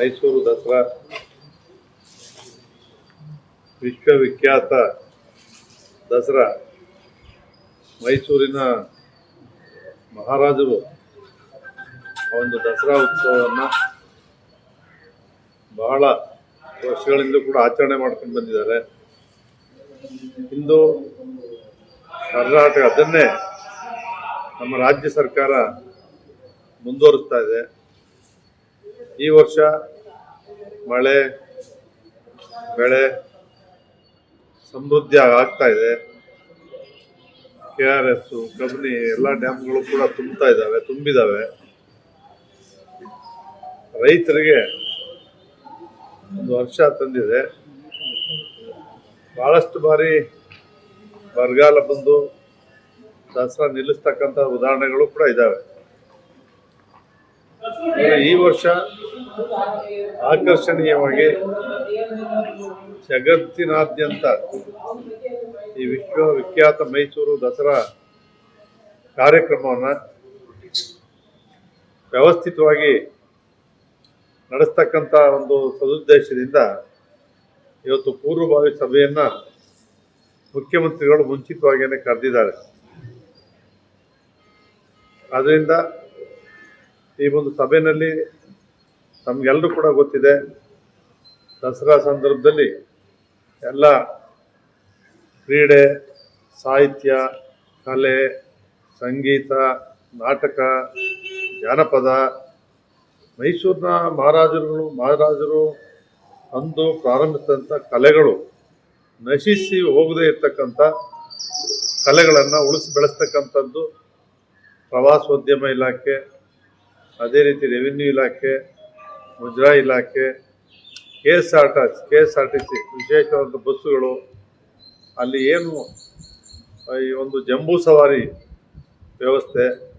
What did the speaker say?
ಮೈಸೂರು ದಸರಾ ವಿಶ್ವವಿಖ್ಯಾತ ದಸರಾ ಮೈಸೂರಿನ ಮಹಾರಾಜರು ಒಂದು ದಸರಾ ಉತ್ಸವವನ್ನು ಬಹಳ ವರ್ಷಗಳಿಂದ ಕೂಡ ಆಚರಣೆ ಮಾಡ್ಕೊಂಡು ಬಂದಿದ್ದಾರೆ. ಇಂದು ಕರ್ನಾಟಕ ಅದನ್ನೇ ನಮ್ಮ ರಾಜ್ಯ ಸರ್ಕಾರ ಮುಂದುವರಿಸ್ತಾ ಇದೆ. ಈ ವರ್ಷ ಮಳೆ, ಬೆಳೆ ಸಮೃದ್ಧಿ ಆಗ್ತಾ ಇದೆ. ಕೆ ಆರ್ ಎಸ್ ಕಬಿನಿ ಎಲ್ಲ ಡ್ಯಾಮ್ಗಳು ಕೂಡ ತುಂಬ್ತಾ ಇದ್ದಾವೆ, ತುಂಬಿದಾವೆ. ರೈತರಿಗೆ ಒಂದು ವರ್ಷ ತಂದಿದೆ. ಬಹಳಷ್ಟು ಬಾರಿ ಬರಗಾಲ ಬಂದು ದಸರಾ ನಿಲ್ಲಿಸ್ತಕ್ಕಂಥ ಉದಾಹರಣೆಗಳು ಕೂಡ ಇದ್ದಾವೆ. ಈ ವರ್ಷ ಆಕರ್ಷಣೀಯವಾಗಿ ಜಗತ್ತಿನಾದ್ಯಂತ ಈ ವಿಶ್ವವಿಖ್ಯಾತ ಮೈಸೂರು ದಸರಾ ಕಾರ್ಯಕ್ರಮವನ್ನು ವ್ಯವಸ್ಥಿತವಾಗಿ ನಡೆಸ್ತಕ್ಕಂಥ ಒಂದು ಸದುದ್ದೇಶದಿಂದ ಇವತ್ತು ಪೂರ್ವಭಾವಿ ಸಭೆಯನ್ನು ಮುಖ್ಯಮಂತ್ರಿಗಳು ಮುಂಚಿತವಾಗಿಯೇ ಕರೆದಿದ್ದಾರೆ. ಆದ್ದರಿಂದ ಈ ಒಂದು ಸಭೆಯಲ್ಲಿ ನಮಗೆಲ್ಲರೂ ಕೂಡ ಗೊತ್ತಿದೆ, ದಸರಾ ಸಂದರ್ಭದಲ್ಲಿ ಎಲ್ಲ ಕ್ರೀಡೆ, ಸಾಹಿತ್ಯ, ಕಲೆ, ಸಂಗೀತ, ನಾಟಕ, ಜಾನಪದ, ಮೈಸೂರಿನ ಮಹಾರಾಜರುಗಳು, ಮಹಾರಾಜರು ಅಂದು ಪ್ರಾರಂಭಿಸಿದಂಥ ಕಲೆಗಳು ನಶಿಸಿ ಹೋಗದೇ ಇರ್ತಕ್ಕಂಥ ಕಲೆಗಳನ್ನು ಉಳಿಸಿ ಬೆಳೆಸ್ತಕ್ಕಂಥದ್ದು ಪ್ರವಾಸೋದ್ಯಮ ಇಲಾಖೆ, ಅದೇ ರೀತಿ ರೆವಿನ್ಯೂ ಇಲಾಖೆ ಮುಜರಾಯಿ ಇಲಾಖೆ K S R T K S R T C ವಿಶೇಷವಾದ ಬಸ್ಸುಗಳು, ಅಲ್ಲಿ ಏನು, ಈ ಒಂದು ಜಂಬೂ ಸವಾರಿ ವ್ಯವಸ್ಥೆ